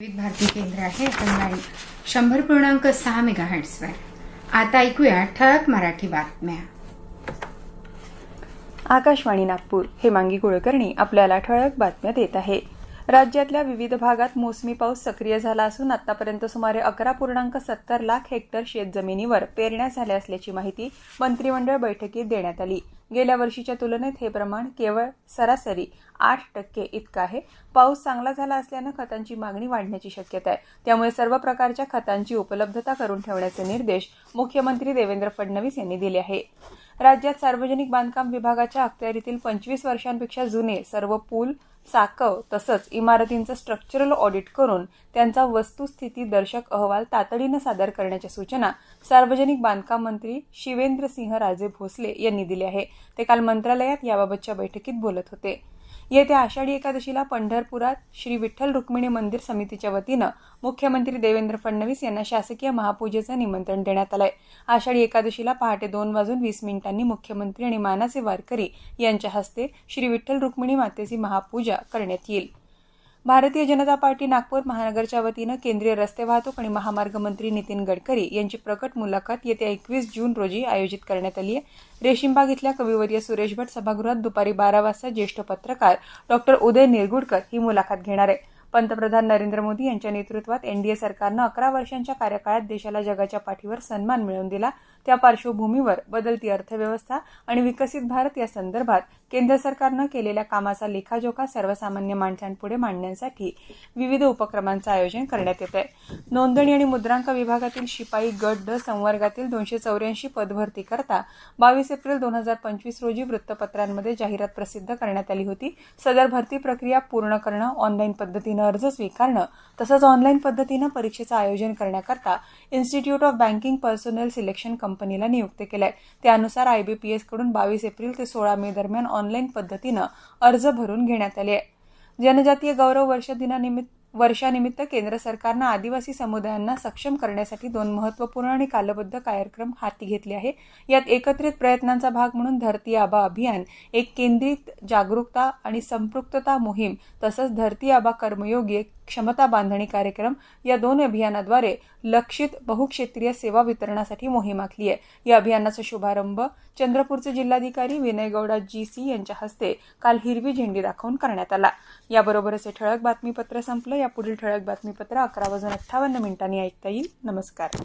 विविध भारती केंद्र आहे. online शंभर पूर्णांक सहा मेगा हर्ट्सवर आता ऐकूया ठळक मराठी बातम्या. आकाशवाणी नागपूर. हे मांगी कुळकर्णी आपल्याला ठळक बातम्या देत आहे. राज्यातल्या विविध भागात मोसमी पाऊस सक्रिय झाला असून आतापर्यंत सुमारे अकरा पूर्णांक सत्तर लाख हेक्टर शेतजमिनीवर पेरण्या झाल्या असल्याची माहिती मंत्रिमंडळ बैठकीत देण्यात आली. गेल्या वर्षीच्या तुलनेत हे प्रमाण केवळ सरासरी आठ टक्के इतकं आहे. पाऊस चांगला झाला असल्यानं खतांची मागणी वाढण्याची शक्यता आहे. त्यामुळे सर्व प्रकारच्या खतांची उपलब्धता करून ठेवण्याचे निर्देश मुख्यमंत्री देवेंद्र फडणवीस यांनी दिले आहे राज्यात सार्वजनिक बांधकाम विभागाच्या अखत्यारीतील पंचवीस वर्षांपेक्षा जुने सर्व पूल साकव तसंच इमारतींचं स्ट्रक्चरल ऑडिट करून त्यांचा वस्तुस्थिती दर्शक अहवाल तातडीनं सादर करण्याच्या सूचना सार्वजनिक बांधकाम मंत्री शिवेंद्र सिंह राजे भोसले यांनी दिले आहे ते काल मंत्रालयात याबाबतच्या बैठकीत बोलत होते. येत्या आषाढी एकादशीला पंढरपुरात श्री विठ्ठल रुक्मिणी मंदिर समितीच्या वतीनं मुख्यमंत्री देवेंद्र फडणवीस यांना शासकीय महापूजेचं निमंत्रण देण्यात आलंय. आषाढी एकादशीला पहाटे दोन वाजून वीस मिनिटांनी मुख्यमंत्री आणि मानाचे वारकरी यांच्या हस्ते श्री विठ्ठल रुक्मिणी मातेची महापूजा करण्यात येईल. भारतीय जनता पार्टी नागपूर महानगरच्या वतीनं केंद्रीय रस्ते वाहतूक आणि महामार्ग मंत्री नितीन गडकरी यांची प्रकट मुलाखत येत्या एकवीस जून रोजी आयोजित करण्यात आली आहे. रेशीमबाग इथल्या कविवर्य सुरेश भट सभागृहात दुपारी बारा वाजता ज्येष्ठ पत्रकार डॉक्टर उदय निरगुडकर ही मुलाखत घेणार आहे पंतप्रधान नरेंद्र मोदी यांच्या नेतृत्वात एनडीए सरकारनं अकरा वर्षांच्या कार्यकाळात देशाला जगाच्या पाठीवर सन्मान मिळवून दिला. त्या पार्श्वभूमीवर बदलती अर्थव्यवस्था आणि विकसित भारत या संदर्भात केंद्र सरकारनं केलेल्या कामाचा लेखाजोखा सर्वसामान्य माणसांपुढे मांडण्यासाठी विविध उपक्रमांचं आयोजन करण्यात येत आहे नोंदणी आणि मुद्रांक विभागातील शिपाई गट ड संवर्गातील दोनशे चौऱ्याऐंशी पदभरती करता बावीस एप्रिल दोन हजार पंचवीस रोजी वृत्तपत्रांमध्ये जाहिरात प्रसिद्ध करण्यात आली होती. सदर भरती प्रक्रिया पूर्ण करणं ऑनलाईन पद्धतीनं अर्ज स्वीकारणं तसंच ऑनलाईन पद्धतीनं परीक्षेचं आयोजन करण्याकरता institute of banking personnel selection कंपनीला नियुक्त केलंय. त्यानुसार आयबीपीएसकडून बावीस एप्रिल ते सोळा मे दरम्यान ऑनलाईन पद्धतीनं अर्ज भरून घेण्यात आले आहे जनजातीय गौरव वर्ष दिनानिमित्त वर्षानिमित्त केंद्र सरकारनं आदिवासी समुदायांना सक्षम करण्यासाठी दोन महत्त्वपूर्ण आणि कालबद्ध कार्यक्रम हाती घेतले आहे. यात एकत्रित प्रयत्नांचा भाग म्हणून धरती आबा अभियान एक केंद्रित जागरूकता आणि संपृक्तता मोहीम तसंच धरती आबा कर्मयोगी एक क्षमता बांधणी कार्यक्रम या दोन अभियानाद्वारे लक्षित बहुक्षेत्रीय सेवा वितरणासाठी मोहीम आखली आहे. या अभियानाचा शुभारंभ चंद्रपूरचे जिल्हाधिकारी विनय गौडा जी सी यांच्या हस्ते काल हिरवी झेंडी दाखवून करण्यात आला. याबरोबरच हे ठळक बातमीपत्र संपलं. या पुढील ठळक बातमीपत्र अकरा वाजून अठ्ठावन्न मिनिटांनी ऐकता येईल. नमस्कार.